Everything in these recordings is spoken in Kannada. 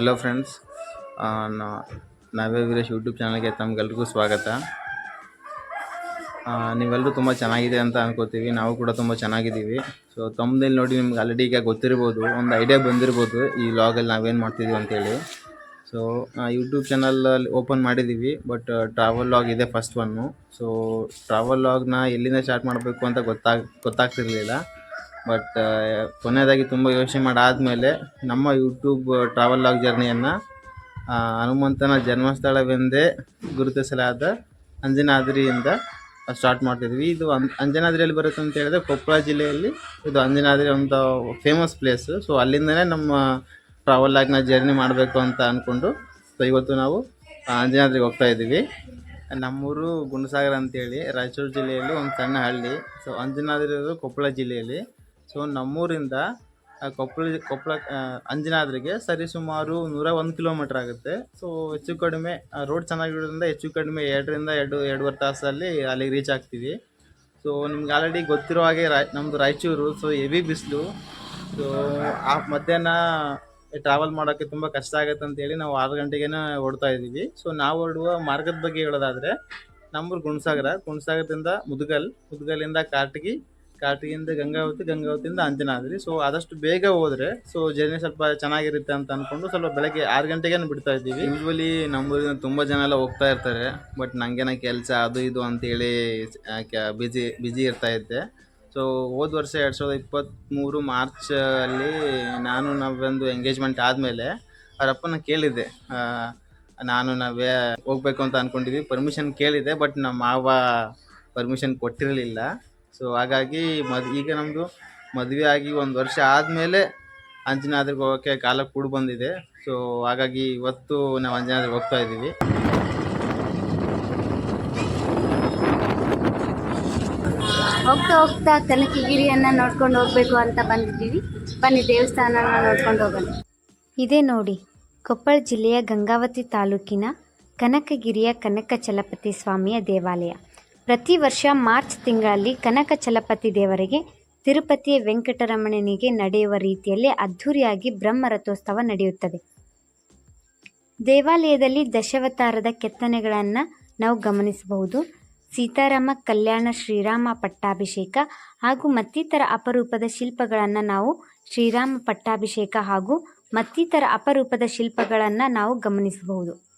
ಹಲೋ ಫ್ರೆಂಡ್ಸ್ ನಾವೇ ವೀರೇಶ್ ಯೂಟ್ಯೂಬ್ ಚಾನಲ್ಗೆ ತಮಗೆಲ್ರಿಗೂ ಸ್ವಾಗತ. ನೀವೆಲ್ಲರೂ ತುಂಬ ಚೆನ್ನಾಗಿದೆ ಅಂತ ಅನ್ಕೋತೀವಿ, ನಾವು ಕೂಡ ತುಂಬ ಚೆನ್ನಾಗಿದ್ದೀವಿ. ಸೊ ತಮ್ಮದಲ್ಲಿ ನೋಡಿ ನಿಮ್ಗೆ ಆಲ್ರೆಡಿ ಈಗ ಗೊತ್ತಿರ್ಬೋದು, ಒಂದು ಐಡಿಯಾ ಬಂದಿರ್ಬೋದು ಈ ವ್ಲಾಗಲ್ಲಿ ನಾವೇನು ಮಾಡ್ತಿದ್ದೀವಿ ಅಂತೇಳಿ. ಸೊ ಯೂಟ್ಯೂಬ್ ಚಾನಲಲ್ಲಿ ಓಪನ್ ಮಾಡಿದ್ದೀವಿ ಬಟ್ ಟ್ರಾವೆಲ್ ಲಾಗ್ ಇದೆ ಫಸ್ಟ್ ಒನ್ನು ಸೊ ಟ್ರಾವೆಲ್ ಲಾಗ್ನ ಎಲ್ಲಿಂದ ಸ್ಟಾರ್ಟ್ ಮಾಡಬೇಕು ಅಂತ ಗೊತ್ತಾಗ, ಗೊತ್ತಾಗ್ತಿರ್ಲಿಲ್ಲ. ಬಟ್ ಕೊನೆಯದಾಗಿ ತುಂಬ ಯೋಚನೆ ಮಾಡಾದಮೇಲೆ ನಮ್ಮ ಯೂಟ್ಯೂಬ್ ಟ್ರಾವೆಲ್ ಲಾಗ್ ಜರ್ನಿಯನ್ನು ಹನುಮಂತನ ಜನ್ಮಸ್ಥಳವೆಂದೇ ಗುರುತಿಸಲಾದ ಅಂಜನಾದ್ರಿಯಿಂದ ಸ್ಟಾರ್ಟ್ ಮಾಡ್ತಿದ್ವಿ. ಇದು ಅಂಜನಾದ್ರಿಯಲ್ಲಿ ಬರುತ್ತೆ ಅಂತ ಹೇಳಿದ್ರೆ ಕೊಪ್ಪಳ ಜಿಲ್ಲೆಯಲ್ಲಿ ಇದು ಅಂಜನಾದ್ರಿ ಒಂದು ಫೇಮಸ್ ಪ್ಲೇಸು ಸೊ ಅಲ್ಲಿಂದನೇ ನಮ್ಮ ಟ್ರಾವೆಲ್ ಲಾಗ್ನ ಜರ್ನಿ ಮಾಡಬೇಕು ಅಂತ ಅಂದ್ಕೊಂಡು ಸೊ ಇವತ್ತು ನಾವು ಅಂಜನಾದ್ರಿಗೆ ಹೋಗ್ತಾ ಇದ್ದೀವಿ. ನಮ್ಮೂರು ಗುಂಡಸಾಗರ ಅಂತೇಳಿ ರಾಯಚೂರು ಜಿಲ್ಲೆಯಲ್ಲಿ ಒಂದು ಸಣ್ಣ ಹಳ್ಳಿ. ಸೊ ಅಂಜನಾದ್ರಿ ಕೊಪ್ಪಳ ಜಿಲ್ಲೆಯಲ್ಲಿ. ಸೊ ನಮ್ಮೂರಿಂದ ಕೊಪ್ಪಳ ಕೊಪ್ಪಳ ಅಂಜನಾದ್ರಿಗೆ ಸರಿ ಸುಮಾರು ನೂರ ಒಂದು ಕಿಲೋಮೀಟ್ರ್ ಆಗುತ್ತೆ. ಸೊ ಹೆಚ್ಚು ಕಡಿಮೆ ರೋಡ್ ಚೆನ್ನಾಗಿರೋದ್ರಿಂದ ಹೆಚ್ಚು ಕಡಿಮೆ ಎರಡರಿಂದ ಎರಡು, ಎರಡೂವರೆ ತಾಸಲ್ಲಿ ಅಲ್ಲಿಗೆ ರೀಚ್ ಆಗ್ತೀವಿ. ಸೊ ನಿಮ್ಗೆ ಆಲ್ರೆಡಿ ಗೊತ್ತಿರೋ ಹಾಗೆ ರಾಯ್ ನಮ್ಮದು ರಾಯಚೂರು ಸೊ ಹೆವಿ ಬಿಸಿಲು. ಸೊ ಆ ಮಧ್ಯಾಹ್ನ ಟ್ರಾವೆಲ್ ಮಾಡೋಕ್ಕೆ ತುಂಬ ಕಷ್ಟ ಆಗುತ್ತೆ ಅಂತೇಳಿ ನಾವು ಆರು ಗಂಟೆಗೇನೆ ಹೊಡ್ತಾ ಇದ್ದೀವಿ. ಸೊ ನಾವು ಹೊರಡುವ ಮಾರ್ಗದ ಬಗ್ಗೆ ಹೇಳೋದಾದರೆ, ನಮ್ಮೂರು ಗುಣಸಾಗರ, ಗುಣಸಾಗರದಿಂದ ಮುದುಗಲ್, ಮುದ್ಗಲಿಂದ ಕಾಟಗಿ ಕಾಟಗಿಯಿಂದ ಗಂಗಾವತಿ, ಗಂಗಾವತಿಯಿಂದ ಅಂಜನಾದ್ರಿ. ಸೊ ಆದಷ್ಟು ಬೇಗ ಹೋದ್ರೆ ಸೊ ಜರ್ನಿ ಸ್ವಲ್ಪ ಚೆನ್ನಾಗಿರುತ್ತೆ ಅಂತ ಅನ್ಕೊಂಡು ಸ್ವಲ್ಪ ಬೆಳಗ್ಗೆ ಆರು ಗಂಟೆಗೆ ಬಿಡ್ತಾ ಇದ್ದೀವಿ. ಯೂಶ್ವಲಿ ನಮ್ಮೂರಿಂದ ತುಂಬ ಜನ ಎಲ್ಲ ಹೋಗ್ತಾ ಇರ್ತಾರೆ. ಬಟ್ ನಂಗೇನ ಕೆಲಸ, ಅದು ಇದು ಅಂತೇಳಿ ಬಿಜಿ ಬಿಜಿ ಇರ್ತಾ ಇದ್ದೆ. ಸೊ ಹೋದ ವರ್ಷ ಎರಡು ಸಾವಿರದ ಇಪ್ಪತ್ತ್ಮೂರು ಮಾರ್ಚ್ ಅಲ್ಲಿ ನಾನು, ನಾವೊಂದು ಎಂಗೇಜ್ಮೆಂಟ್ ಆದಮೇಲೆ ಅವರಪ್ಪನ ಕೇಳಿದ್ದೆ. ನಾನು, ನಾವೇ ಹೋಗ್ಬೇಕು ಅಂತ ಅಂದ್ಕೊಂಡಿದ್ವಿ ಪರ್ಮಿಷನ್ ಕೇಳಿದೆ ಬಟ್ ನಮ್ಮ ಮಾವ ಪರ್ಮಿಷನ್ ಕೊಟ್ಟಿರಲಿಲ್ಲ. ಸೊ ಹಾಗಾಗಿ ಮದ್ ಈಗ ನಮ್ಮದು ಮದುವೆ ಆಗಿ ಒಂದು ವರ್ಷ ಆದಮೇಲೆ ಅಂಜನಾದ್ರಿಗೆ ಹೋಗೋಕ್ಕೆ ಕಾಲ ಕೂಡ ಬಂದಿದೆ. ಸೊ ಹಾಗಾಗಿ ಇವತ್ತು ನಾವು ಅಂಜನಾದ್ರಿಗೆ ಹೋಗ್ತಾ ಇದ್ದೀವಿ. ಹೋಗ್ತಾ ಹೋಗ್ತಾ ಕನಕಗಿರಿಯನ್ನು ನೋಡ್ಕೊಂಡು ಹೋಗ್ಬೇಕು ಅಂತ ಬಂದಿದ್ದೀವಿ. ಬನ್ನಿ ದೇವಸ್ಥಾನ ನೋಡ್ಕೊಂಡು ಹೋಗೋಣ. ಇದೇ ನೋಡಿ ಕೊಪ್ಪಳ ಜಿಲ್ಲೆಯ ಗಂಗಾವತಿ ತಾಲೂಕಿನ ಕನಕಗಿರಿಯ ಕನಕ ಚಲಪತಿ ಸ್ವಾಮಿಯ ದೇವಾಲಯ. ಪ್ರತಿ ವರ್ಷ ಮಾರ್ಚ್ ತಿಂಗಳಲ್ಲಿ ಕನಕ ಚಲಪತಿ ದೇವರಿಗೆ ತಿರುಪತಿಯ ವೆಂಕಟರಮಣನಿಗೆ ನಡೆಯುವ ರೀತಿಯಲ್ಲಿ ಅದ್ಧೂರಿಯಾಗಿ ಬ್ರಹ್ಮರಥೋತ್ಸವ ನಡೆಯುತ್ತದೆ. ದೇವಾಲಯದಲ್ಲಿ ದಶಾವತಾರದ ಕೆತ್ತನೆಗಳನ್ನು ನಾವು ಗಮನಿಸಬಹುದು. ಸೀತಾರಾಮ, ಕಲ್ಯಾಣ, ಶ್ರೀರಾಮ ಪಟ್ಟಾಭಿಷೇಕ ಹಾಗೂ ಮತ್ತಿತರ ಅಪರೂಪದ ಶಿಲ್ಪಗಳನ್ನು ನಾವು ಶ್ರೀರಾಮ ಪಟ್ಟಾಭಿಷೇಕ ಹಾಗೂ ಮತ್ತಿತರ ಅಪರೂಪದ ಶಿಲ್ಪಗಳನ್ನು ನಾವು ಗಮನಿಸಬಹುದು.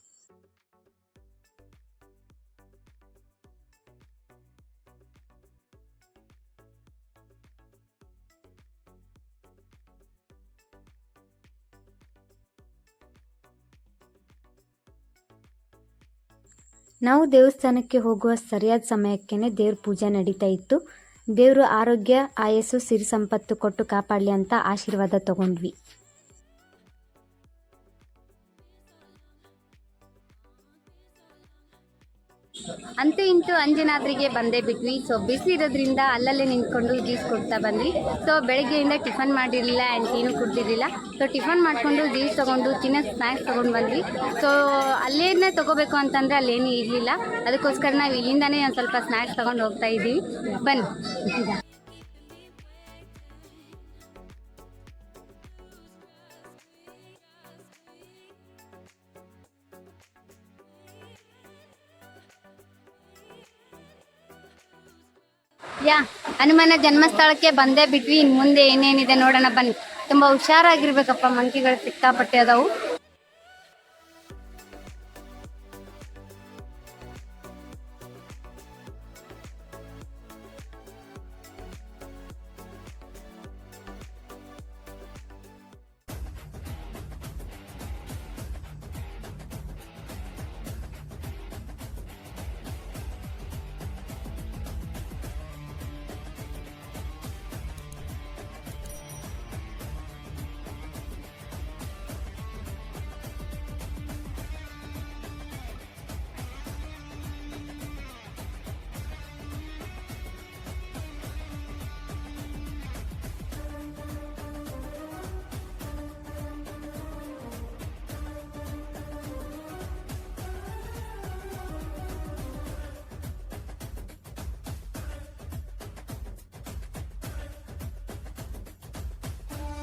ನಾವು ದೇವಸ್ಥಾನಕ್ಕೆ ಹೋಗುವ ಸರಿಯಾದ ಸಮಯಕ್ಕೇ ದೇವ್ರ ಪೂಜೆ ನಡೀತಾ ಇತ್ತು. ದೇವರು ಆರೋಗ್ಯ, ಆಯಸ್ಸು ಸಿರಿ ಸಂಪತ್ತು ಕೊಟ್ಟು ಕಾಪಾಡಲಿ ಅಂತ ಆಶೀರ್ವಾದ ತಗೊಂಡ್ವಿ. ಅಂತೂ ಇಂತೂ ಅಂಜನಾದ್ರಿಗೆ ಬಂದೇ ಬಿಟ್ವಿ ಸೊ ಬಿಸಿಲಿರೋದ್ರಿಂದ ಅಲ್ಲಲ್ಲೇ ನಿಂತ್ಕೊಂಡು ಜ್ಯೂಸ್ ಕೊಡ್ತಾ ಬಂದ್ವಿ. ಸೊ ಬೆಳಗ್ಗೆಯಿಂದ ಟಿಫನ್ ಮಾಡಿರಲಿಲ್ಲ ಆ್ಯಂಡ್ ಏನು ಕುಡ್ದಿರಲಿಲ್ಲ ಸೊ ಟಿಫನ್ ಮಾಡಿಕೊಂಡು ಜ್ಯೂಸ್ ತೊಗೊಂಡು, ತಿನ್ನೋ ಸ್ನ್ಯಾಕ್ಸ್ ತೊಗೊಂಡು ಬಂದ್ವಿ. ಸೊ ಅಲ್ಲೇನೇ ತೊಗೋಬೇಕು ಅಂತಂದರೆ ಅಲ್ಲೇನೂ ಇರಲಿಲ್ಲ. ಅದಕ್ಕೋಸ್ಕರ ನಾವು ಇಲ್ಲಿಂದನೇ ಒಂದು ಸ್ವಲ್ಪ ಸ್ನ್ಯಾಕ್ಸ್ ತೊಗೊಂಡು ಹೋಗ್ತಾ ಇದ್ದೀವಿ ಬನ್ನಿ. ಯಾ ಹನುಮನ ಜನ್ಮಸ್ಥಳಕ್ಕೆ ಬಂದೇ ಬಿಟ್ವಿ. ಇನ್ನು ಮುಂದೆ ಏನೇನಿದೆ ನೋಡೋಣ ಬನ್ನಿ. ತುಂಬಾ ಹುಷಾರಾಗಿರ್ಬೇಕಪ್ಪ, ಮಂಕಿಗಳು ಸಿಕ್ಕಾಪಟ್ಟೆ ಅದಾವು.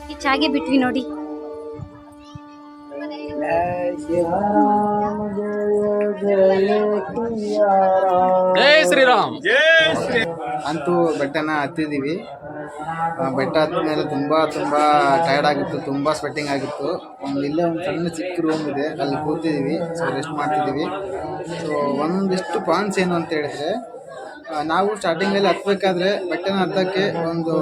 ಈ ಚಾಗೆ ಬಿಟ್ವಿ ನೋಡಿ. ಜೈ ಶ್ರೀರಾಮ್. ಅಂತೂ ಬೆಟ್ಟನ ಹತ್ತಿದ್ದೀವಿ ಆ, ಬೆಟ್ಟ ಹತ್ತಿದ್ಮೇಲೆ ತುಂಬ ತುಂಬ ಟಯರ್ಡ್ ಆಗಿತ್ತು ತುಂಬ ಸ್ವೆಟ್ಟಿಂಗ್ ಆಗಿತ್ತು. ಒಂದು ಇಲ್ಲೇ ಒಂದು ಸಣ್ಣ ಚಿಕ್ಕ ರೂಮ್ ಇದೆ ಅಲ್ಲಿ ಕೂತಿದ್ದೀವಿ ಸೊ ರೆಸ್ಟ್ ಮಾಡ್ತಿದ್ದೀವಿ ಸೊ ಒಂದಿಷ್ಟು ಪಾಯಿಂಟ್ಸ್ ಏನು ಅಂತ ಹೇಳಿದ್ರೆ ನಾವು ಸ್ಟಾರ್ಟಿಂಗಲ್ಲಿ ಹತ್ಬೇಕಾದ್ರೆ ಬಟ್ಟೆನ ಹತ್ತಕ್ಕೆ ಒಂದು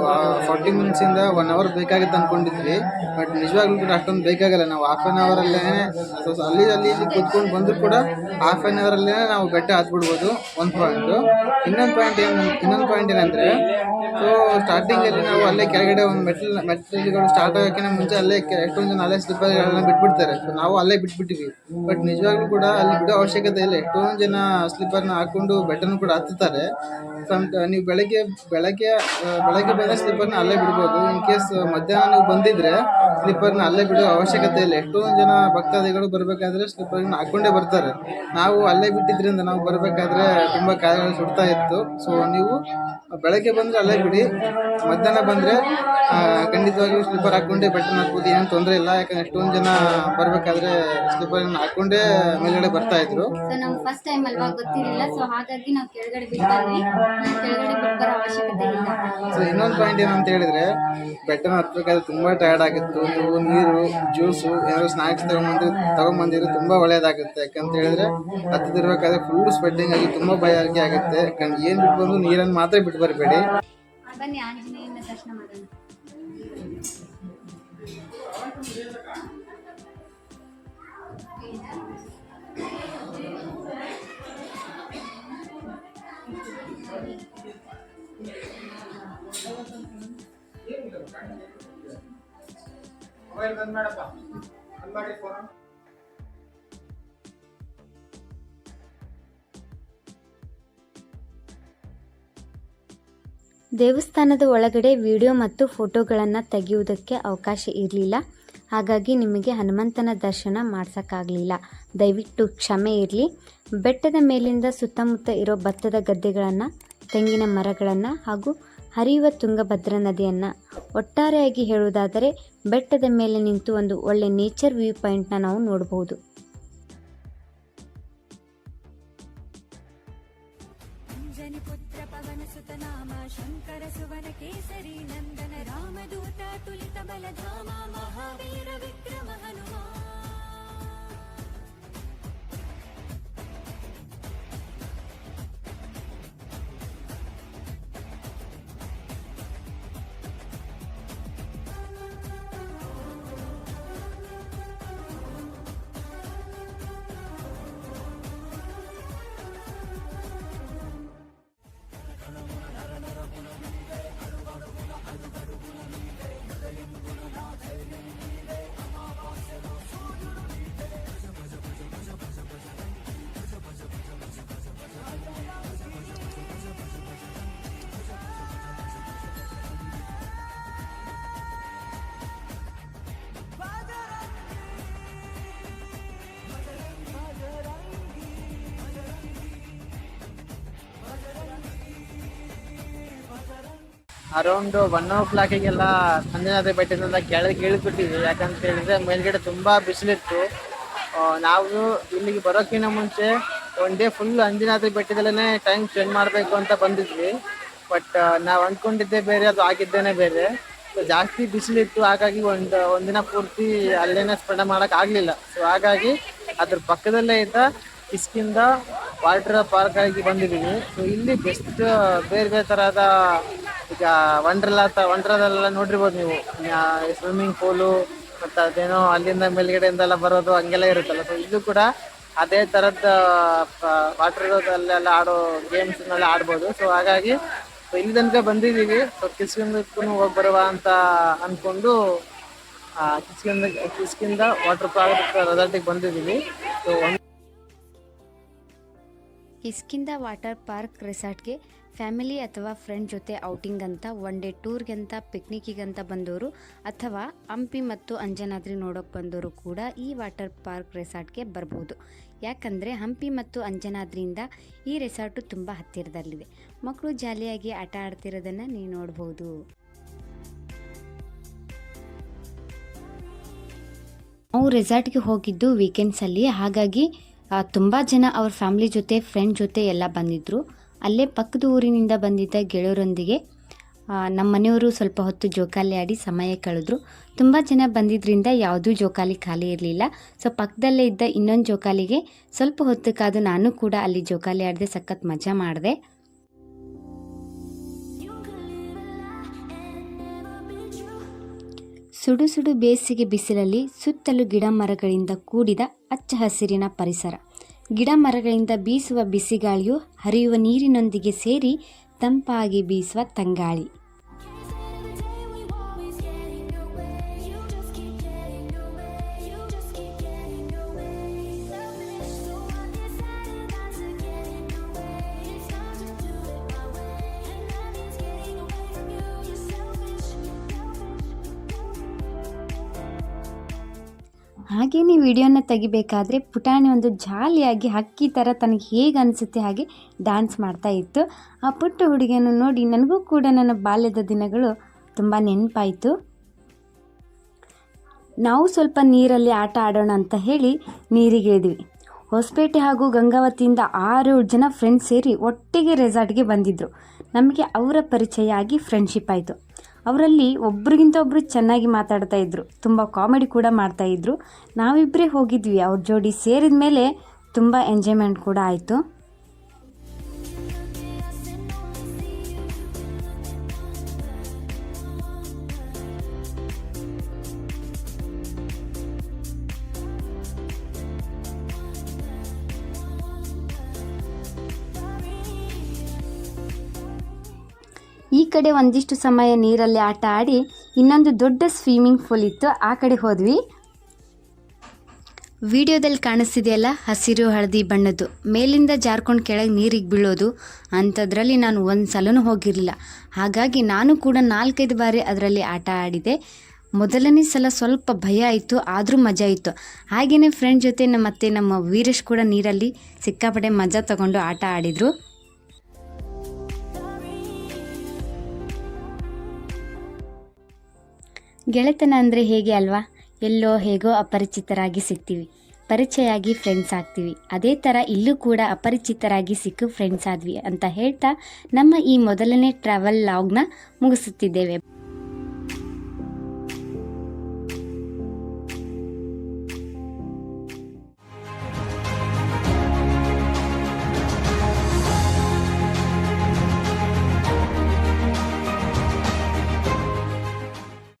ಫಾರ್ಟಿ ಮಿನಿಟ್ಸಿಂದ ಒನ್ ಅವರ್ ಬೇಕಾಗಿತ್ತು ಅಂದ್ಕೊಂಡಿದ್ವಿ ಬಟ್ ನಿಜವಾಗ್ಲೂ ಕೂಡ ಅಷ್ಟೊಂದು ಬೇಕಾಗಲ್ಲ. ನಾವು ಹಾಫ್ ಆನ್ ಅವರಲ್ಲೇ ಅಲ್ಲಿ ಅಲ್ಲಿ, ಇಲ್ಲಿ ಕೂತ್ಕೊಂಡು ಬಂದರೂ ಕೂಡ ಹಾಫ್ ಆನ್ ಅವರಲ್ಲೇ ನಾವು ಬೆಟ್ಟ ಹತ್ಬಿಡ್ಬೋದು. ಒಂದು ಪಾಯಿಂಟು ಇನ್ನೊಂದು ಪಾಯಿಂಟ್ ಏನು, ಇನ್ನೊಂದು ಪಾಯಿಂಟ್ ಏನಂದರೆ ಸೊ ಸ್ಟಾರ್ಟಿಂಗಲ್ಲಿ ನಾವು ಅಲ್ಲೇ ಕೆಳಗಡೆ ಒಂದು ಮೆಟ್ಲ್ ಮೆಟ್ಲುಗಳು ಸ್ಟಾರ್ಟ್ ಆಗೋಕ್ಕಿಂತ ಮುಂಚೆ ಅಲ್ಲೇ ಎಷ್ಟೊಂದು ಜನ ಅಲ್ಲೇ ಸ್ಲಿಪ್ಪರ್ಗಳನ್ನ ಬಿಟ್ಬಿಡ್ತಾರೆ. ಸೊ ನಾವು ಅಲ್ಲೇ ಬಿಟ್ಬಿಟ್ಟಿವಿ. ಬಟ್ ನಿಜವಾಗ್ಲೂ ಕೂಡ ಅಲ್ಲಿ ಬಿಡೋ ಅವಶ್ಯಕತೆ ಇಲ್ಲ. ಎಷ್ಟೊಂದು ಜನ ಸ್ಲಿಪ್ಪರ್ನ ಹಾಕೊಂಡು ಬೆಟ್ಟನು ಕೂಡ ಹತ್ತುತ್ತಾರೆ. ನೀವು ಬೆಳಗ್ಗೆ ಬೆಳಗ್ಗೆ ಬೆಳಗ್ಗೆ ಬಂದ ಸ್ಲೀಪರ್ನ ಅಲ್ಲೇ ಬಿಡ್ಬೋದು. ಇನ್ ಕೇಸ್ ಮಧ್ಯಾಹ್ನ ನೀವು ಬಂದಿದ್ರೆ ಸ್ಲೀಪರ್ನ ಅಲ್ಲೇ ಬಿಡೋ ಅವಶ್ಯಕತೆ ಇಲ್ಲ. ಎಷ್ಟೊಂದು ಜನ ಭಕ್ತಾದಿಗಳು ಬರಬೇಕಾದ್ರೆ ಸ್ಲೀಪರ್ನ ಹಾಕೊಂಡೇ ಬರ್ತಾರೆ. ನಾವು ಅಲ್ಲೇ ಬಿಟ್ಟಿದ್ರಿಂದ ನಾವು ಬರಬೇಕಾದ್ರೆ ತುಂಬ ಕಾಯಿಲೆಗಳು ಸುಡ್ತಾ ಇತ್ತು. ಸೊ ನೀವು ಬೆಳಗ್ಗೆ ಬಂದರೆ ಅಲ್ಲೇ ಬಿಡಿ. ಮಧ್ಯಾಹ್ನ ಬಂದರೆ ಖಂಡಿತವಾಗಿಯೂ ಸ್ಲೀಪರ್ ಹಾಕ್ಕೊಂಡೇ ಬೆಟ್ಟನ ಹಾಕ್ಬೋದು. ಏನು ತೊಂದರೆ ಇಲ್ಲ. ಯಾಕಂದ್ರೆ ಎಷ್ಟೊಂದು ಜನ ಬರಬೇಕಾದ್ರೆ ಸ್ಲೀಪರ್ನ ಹಾಕ್ಕೊಂಡೇ ಮೇಲ್ಗಡೆ ಬರ್ತಾಯಿದ್ರು ಸೊ ನಮ್ಗೆ ಫಸ್ಟ್ ಟೈಮ್ ಅಲ್ವಾ ಗೊತ್ತಿರಲಿಲ್ಲ. ಸೊ ಹಾಗಾಗಿ ನಾವು ಕೆಳಗಡೆ ಬಿಟ್ಬಂದ್ವಿ ನಾವು ಕೆಳಗಡೆ ಬಿಟ್ಬರೋ ಅವಶ್ಯಕತೆ ಇಲ್ಲ. ಸೊ ಇನ್ನೊಂದು ಪಾಯಿಂಟ್ ಏನಂತ ಹೇಳಿದ್ರೆ ಬೆಟ್ಟನ ಹತ್ಬೇಕಾದ್ರೆ ತುಂಬಾ ಟಯರ್ಡ್ ಆಗಿತ್ತು. ನೀವು ನೀರು ಜ್ಯೂಸು ಏನಾದ್ರು ಸ್ನಾಕ್ಸ್ ತಗೊಂಬಂದ್ರೆ ತಗೊಂಬಂದಿದ್ರೆ ತುಂಬಾ ಒಳ್ಳೇದಾಗುತ್ತೆ. ಯಾಕಂತ ಹೇಳಿದ್ರೆ ಹತ್ತದಿರ್ಬೇಕಾದ್ರೆ ಫುಲ್ ಸ್ವೆಟ್ಟಿಂಗ್ ಆಗಿ ತುಂಬಾ ಭಯಾರಿಕೆ ಆಗುತ್ತೆ. ಯಾಕಂದ್ರೆ ಏನ್ ಬಿಟ್ಟು ಬಂದು ನೀರನ್ನು ಮಾತ್ರ ಬಿಟ್ಟು ಬರಬೇಡಿ. ಬನ್ನಿ ಆಂಜನೇಯನ ದರ್ಶನ ಮಾಡೋಣ. ದೇವಸ್ಥಾನದ ಒಳಗಡೆ ವಿಡಿಯೋ ಮತ್ತು ಫೋಟೋಗಳನ್ನು ತೆಗೆಯುವುದಕ್ಕೆ ಅವಕಾಶ ಇರಲಿಲ್ಲ. ಹಾಗಾಗಿ ನಿಮಗೆ ಹನುಮಂತನ ದರ್ಶನ ಮಾಡ್ಸೋಕ್ಕಾಗಲಿಲ್ಲ. ದಯವಿಟ್ಟು ಕ್ಷಮೆ ಇರಲಿ. ಬೆಟ್ಟದ ಮೇಲಿಂದ ಸುತ್ತಮುತ್ತ ಇರೋ ಭತ್ತದ ಗದ್ದೆಗಳನ್ನು, ತೆಂಗಿನ ಮರಗಳನ್ನು ಹಾಗೂ ಹರಿಯುವ ತುಂಗಭದ್ರಾ ನದಿಯನ್ನು ಒಟ್ಟಾರೆಯಾಗಿ ಹೇಳುವುದಾದರೆ ಬೆಟ್ಟದ ಮೇಲೆ ನಿಂತು ಒಂದು ಒಳ್ಳೆ ನೇಚರ್ ವ್ಯೂ ಪಾಯಿಂಟ್ನ ನಾವು ನೋಡಬಹುದು. కేసరి నందన రామదూత తులిత బలధామ మహావీర విక్రమ హనుమా ಅರೌಂಡ್ ಒನ್ ಓ ಕ್ಲಾಕಿಗೆಲ್ಲ ಅಂಜನಾದ್ರಿ ಬೆಟ್ಟದಿಂದ ಕೆಳಗೆ ಇಳಿದ್ಬಿಟ್ಟಿದ್ವಿ ಯಾಕಂತ ಹೇಳಿದ್ರೆ ಮೇಲ್ಗಡೆ ತುಂಬಾ ಬಿಸಿಲಿತ್ತು. ನಾವು ಇಲ್ಲಿಗೆ ಬರೋಕ್ಕಿಂತ ಮುಂಚೆ ಒನ್ ಡೇ ಫುಲ್ ಅಂಜನಾದ್ರಿ ಬೆಟ್ಟದಲ್ಲೇ ಟೈಮ್ ಸ್ಪೆಂಡ್ ಮಾಡಬೇಕು ಅಂತ ಬಂದಿದ್ವಿ. ಬಟ್ ನಾವು ಅಂದ್ಕೊಂಡಿದ್ದೆ ಬೇರೆ, ಅದು ಆಗಿದ್ದೇನೆ ಬೇರೆ. ಜಾಸ್ತಿ ಬಿಸಿಲಿತ್ತು. ಹಾಗಾಗಿ ಒಂದು, ಒಂದಿನ ಪೂರ್ತಿ ಅಲ್ಲೇನೆ ಸ್ಪೆಂಡ್ ಮಾಡಕ್ ಆಗ್ಲಿಲ್ಲ. ಸೊ ಹಾಗಾಗಿ ಅದ್ರ ಪಕ್ಕದಲ್ಲೇ ಇದ್ದ ಇಸ್ಕಿಂದ ವಾಟರ್ ಪಾರ್ಕ್ ಆಗಿ ಬಂದಿದ್ದೀವಿ ಸೊ ಇಲ್ಲಿ ಬೆಸ್ಟ್ ಬೇರೆ ಬೇರೆ ತರಹದ ಈಗ ವಂಡ್ರಲ್ಲ ವಂಡ್ರದಲ್ಲೆಲ್ಲ ನೋಡಿರ್ಬೋದು ನೀವು. ಸ್ವಿಮ್ಮಿಂಗ್ ಪೂಲು ಮತ್ತು ಅದೇನೋ ಅಲ್ಲಿಂದ ಮೇಲ್ಗಡೆಯಿಂದೆಲ್ಲ ಬರೋದು ಹಂಗೆಲ್ಲ ಇರುತ್ತಲ್ಲ. ಸೊ ಇದು ಕೂಡ ಅದೇ ಥರದ ವಾಟರ್ದಲ್ಲೆಲ್ಲ ಆಡೋ ಗೇಮ್ಸ್ನೆಲ್ಲ ಆಡ್ಬೋದು. ಸೊ ಹಾಗಾಗಿ ಇಲ್ಲಿ ತನಕ ಬಂದಿದ್ದೀವಿ. ಸೊ ಕಿಸ್ಕಿಂದಕ್ಕೂ ಹೋಗಿ ಬರುವ ಅಂತ ಅಂದ್ಕೊಂಡು ಕಿಸ್ಕಿಂದ ಕಿಸ್ಕಿಂದ ವಾಟರ್ ಪಾರ್ಕ್ ರೆಸಾರ್ಟಿಗೆ ಬಂದಿದ್ದೀವಿ. ಸೊ ಕಿಸ್ಕಿಂದ ವಾಟರ್ ಪಾರ್ಕ್ ರೆಸಾರ್ಟ್ಗೆ ಫ್ಯಾಮಿಲಿ ಅಥವಾ ಫ್ರೆಂಡ್ ಜೊತೆ ಔಟಿಂಗ್ ಅಂತ ಒನ್ ಡೇ ಟೂರ್ಗೆ ಅಂತ ಪಿಕ್ನಿಕ್ಕಿಗಂತ ಬಂದವರು ಅಥವಾ ಹಂಪಿ ಮತ್ತು ಅಂಜನಾದ್ರಿ ನೋಡೋಕೆ ಬಂದವರು ಕೂಡ ಈ ವಾಟರ್ ಪಾರ್ಕ್ ರೆಸಾರ್ಟ್ಗೆ ಬರ್ಬೋದು. ಯಾಕಂದರೆ ಹಂಪಿ ಮತ್ತು ಅಂಜನಾದ್ರಿಯಿಂದ ಈ ರೆಸಾರ್ಟು ತುಂಬ ಹತ್ತಿರದಲ್ಲಿದೆ. ಮಕ್ಕಳು ಜಾಲಿಯಾಗಿ ಆಟ ಆಡ್ತಿರೋದನ್ನು ನೀವು ನೋಡ್ಬೋದು. ನಾವು ರೆಸಾರ್ಟ್ಗೆ ಹೋಗಿದ್ದು ವೀಕೆಂಡ್ಸಲ್ಲಿ ಹಾಗಾಗಿ ತುಂಬ ಜನ ಅವ್ರ ಫ್ಯಾಮಿಲಿ ಜೊತೆ ಫ್ರೆಂಡ್ ಜೊತೆ ಎಲ್ಲ ಬಂದಿದ್ದರು ಅಲ್ಲೇ ಪಕ್ಕದ ಊರಿನಿಂದ ಬಂದಿದ್ದ ಗೆಳೆಯರೊಂದಿಗೆ ನಮ್ಮ ಮನೆಯವರು ಸ್ವಲ್ಪ ಹೊತ್ತು ಜೋಕಾಲಿ ಆಡಿ ಸಮಯ ಕಳೆದ್ರು. ತುಂಬ ಜನ ಬಂದಿದ್ದರಿಂದ ಯಾವುದೂ ಜೋಕಾಲಿ ಖಾಲಿ ಇರಲಿಲ್ಲ. ಸೊ, ಪಕ್ಕದಲ್ಲೇ ಇದ್ದ ಇನ್ನೊಂದು ಜೋಕಾಲಿಗೆ ಸ್ವಲ್ಪ ಹೊತ್ತು ಕಾದು ನಾನು ಕೂಡ ಅಲ್ಲಿ ಜೋಕಾಲಿ ಆಡಿದೆ ಸಖತ್ ಮಜಾ ಮಾಡಿದೆ. ಸುಡು ಸುಡು ಬೇಸಿಗೆ ಬಿಸಿಲಲ್ಲಿ ಸುತ್ತಲೂ ಗಿಡ ಮರಗಳಿಂದ ಕೂಡಿದ ಹಚ್ಚ ಹಸಿರಿನ ಪರಿಸರ. ಗಿಡ ಮರಗಳಿಂದ ಬೀಸುವ ಬಿಸಿಗಾಳಿಯು ಹರಿಯುವ ನೀರಿನೊಂದಿಗೆ ಸೇರಿ ತಂಪಾಗಿ ಬೀಸುವ ತಂಗಾಳಿ. ಹಾಗೇನೆ ವಿಡಿಯೋನ ತೆಗಿಬೇಕಾದ್ರೆ ಪುಟಾಣಿ ಒಂದು ಜಾಲಿಯಾಗಿ ಹಕ್ಕಿ ಥರ ತನಗೆ ಹೇಗೆ ಅನಿಸುತ್ತೆ ಹಾಗೆ ಡ್ಯಾನ್ಸ್ ಮಾಡ್ತಾ ಇತ್ತು. ಆ ಪುಟ್ಟ ಹುಡುಗಿಯನ್ನು ನೋಡಿ ನನಗೂ ಕೂಡ ನನ್ನ ಬಾಲ್ಯದ ದಿನಗಳು ತುಂಬ ನೆನಪಾಯಿತು. ನಾವು ಸ್ವಲ್ಪ ನೀರಲ್ಲಿ ಆಟ ಆಡೋಣ ಅಂತ ಹೇಳಿ ನೀರಿಗೆ ಇದ್ವಿ ಹೊಸಪೇಟೆ ಹಾಗೂ ಗಂಗಾವತಿಯಿಂದ ಆರು ಜನ ಫ್ರೆಂಡ್ಸ್ ಸೇರಿ ಒಟ್ಟಿಗೆ ರೆಸಾರ್ಟ್ಗೆ ಬಂದಿದ್ದರು ನಮಗೆ ಅವರ ಪರಿಚಯ ಆಗಿ ಫ್ರೆಂಡ್ಶಿಪ್ ಆಯಿತು. ಅವರಲ್ಲಿ ಒಬ್ರಿಗಿಂತ ಒಬ್ಬರು ಚೆನ್ನಾಗಿ ಮಾತಾಡ್ತಾ ಇದ್ರು. ತುಂಬ ಕಾಮಿಡಿ ಕೂಡ ಮಾಡ್ತಾ ಇದ್ರು. ನಾವಿಬ್ಬರೇ ಹೋಗಿದ್ವಿ, ಅವ್ರ ಜೋಡಿ ಸೇರಿದ ಮೇಲೆ ತುಂಬ ಎಂಜಾಯ್ಮೆಂಟ್ ಕೂಡ ಆಯಿತು. ಕಡೆ ಒಂದಿಷ್ಟು ಸಮಯ ನೀರಲ್ಲಿ ಆಟ ಆಡಿ ಇನ್ನೊಂದು ದೊಡ್ಡ ಸ್ವಿಮ್ಮಿಂಗ್ ಪೂಲ್ ಇತ್ತು, ಆ ಕಡೆ ಹೋದ್ವಿ. ವಿಡಿಯೋದಲ್ಲಿ ಕಾಣಿಸ್ತಿದೆಯಲ್ಲ, ಹಸಿರು, ಹಳದಿ ಬಣ್ಣದ್ದು. ಮೇಲಿಂದ ಜಾರ್ಕೊಂಡು ಕೆಳಗೆ ನೀರಿಗೆ ಬೀಳೋದು, ಅಂಥದ್ರಲ್ಲಿ ನಾನು ಒಂದು ಸಲನೂ ಹೋಗಿರಲಿಲ್ಲ. ಹಾಗಾಗಿ ನಾನು ಕೂಡ ನಾಲ್ಕೈದು ಬಾರಿ ಅದರಲ್ಲಿ ಆಟ ಆಡಿದೆ. ಮೊದಲನೇ ಸಲ ಸ್ವಲ್ಪ ಭಯ ಆಯಿತು, ಆದರೂ ಮಜಾ ಇತ್ತು. ಹಾಗೆಯೇ ಫ್ರೆಂಡ್ ಜೊತೆ ನಮ್ಮ ಮತ್ತೆ ನಮ್ಮ ವೀರೇಶ್ ಕೂಡ ನೀರಲ್ಲಿ ಸಿಕ್ಕಾಪಟ್ಟೆ ಮಜಾ ತಗೊಂಡು ಆಟ ಆಡಿದರು. ಗೆಳೆತನ ಅಂದರೆ ಹೇಗೆ ಅಲ್ವಾ? ಎಲ್ಲೋ ಹೇಗೋ ಅಪರಿಚಿತರಾಗಿ ಸಿಗ್ತೀವಿ. ಪರಿಚಯ ಆಗಿ ಫ್ರೆಂಡ್ಸ್ ಆಗ್ತೀವಿ. ಅದೇ ಥರ ಇಲ್ಲೂ ಕೂಡ ಅಪರಿಚಿತರಾಗಿ ಸಿಕ್ಕು ಫ್ರೆಂಡ್ಸ್ ಆದ್ವಿ ಅಂತ ಹೇಳ್ತಾ ನಮ್ಮ ಈ ಮೊದಲನೇ ಟ್ರಾವೆಲ್ ಲಾಗ್ನ ಮುಗಿಸುತ್ತಿದ್ದೇವೆ.